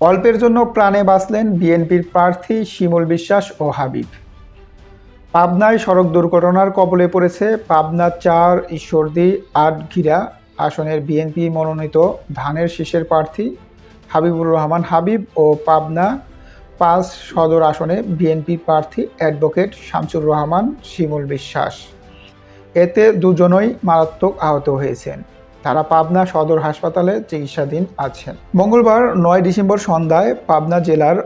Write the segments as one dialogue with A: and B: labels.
A: অল্পের জন্য প্রাণে বাঁচলেন বিএনপির প্রার্থী শিমুল বিশ্বাস ও হাবিব। পাবনায় সড়ক দুর্ঘটনার কবলে পড়েছে পাবনা চার, ঈশ্বরদী, আটঘিরা আসনের বিএনপি মনোনীত ধানের শীষের প্রার্থী হাবিবুর রহমান হাবিব ও পাবনা পাঁচ সদর আসনে বিএনপি প্রার্থী অ্যাডভোকেট শামসুর রহমান শিমুল বিশ্বাস। এতে দুজনই মারাত্মক আহত হয়েছেন। তারা পাবনা সদর হাসপাতালে চিকিৎসাধীন আছেন। মঙ্গলবার নয় ডিসেম্বর সন্ধ্যায় পাবনা জেলার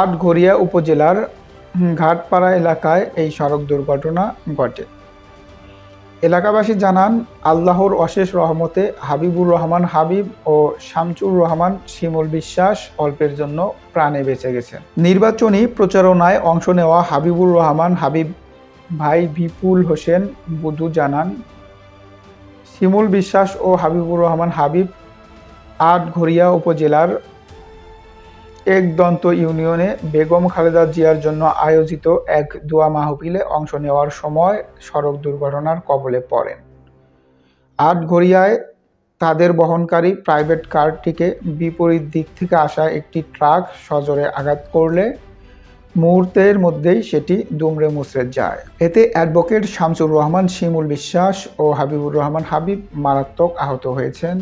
A: আটঘরিয়া উপজেলার ঘাটপাড়া এলাকায় এই সড়ক দুর্ঘটনা ঘটে। এলাকাবাসী জানান, আল্লাহর অশেষ রহমতে হাবিবুর রহমান হাবিব ও শামচুর রহমান শিমুল বিশ্বাস অল্পের জন্য প্রাণে বেঁচে গেছেন। নির্বাচনী প্রচারণায় অংশ নেওয়া হাবিবুর রহমান হাবিব ভাই বিপুল হোসেন বুধু জানান শিমুল বিশ্বাস ও হাবিবুর রহমান হাবিব আটঘরিয়া উপজেলার একদন্ত ইউনিয়নে বেগম খালেদা জিয়ার জন্য আয়োজিত এক দোয়া মাহফিলে অংশ নেওয়ার সময় সড়ক দুর্ঘটনার কবলে পড়েন। আটঘরিয়ায় তাদের বহনকারী প্রাইভেট কারটিকে বিপরীত দিক থেকে আসা একটি ট্রাক সজোরে আঘাত করলে মুহূর্তের মধ্যেই সেটি দুমড়ে মুচড়ে যায়। এতে অ্যাডভোকেট শামসুর রহমান, শিমুল বিশ্বাস ও হাবিবুর রহমান হাবিব মারাত্মক আহত হয়েছেন।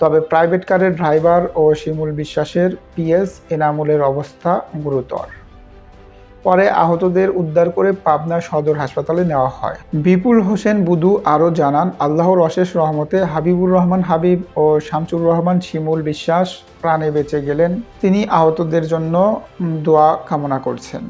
A: তবে প্রাইভেট কারের ড্রাইভার ও শিমুল বিশ্বাসের পিএস এনামুলের অবস্থা গুরুতর। পরে আহতদের উদ্ধার করে পাবনা সদর হাসপাতালে নেওয়া হয়। বিপুল হোসেন বুধু আরও জানান, আল্লাহর অশেষ রহমতে হাবিবুর রহমান হাবিব ও শামসুর রহমান শিমুল বিশ্বাস প্রাণে বেঁচে গেলেন। তিনি আহতদের জন্য দোয়া কামনা করছেন।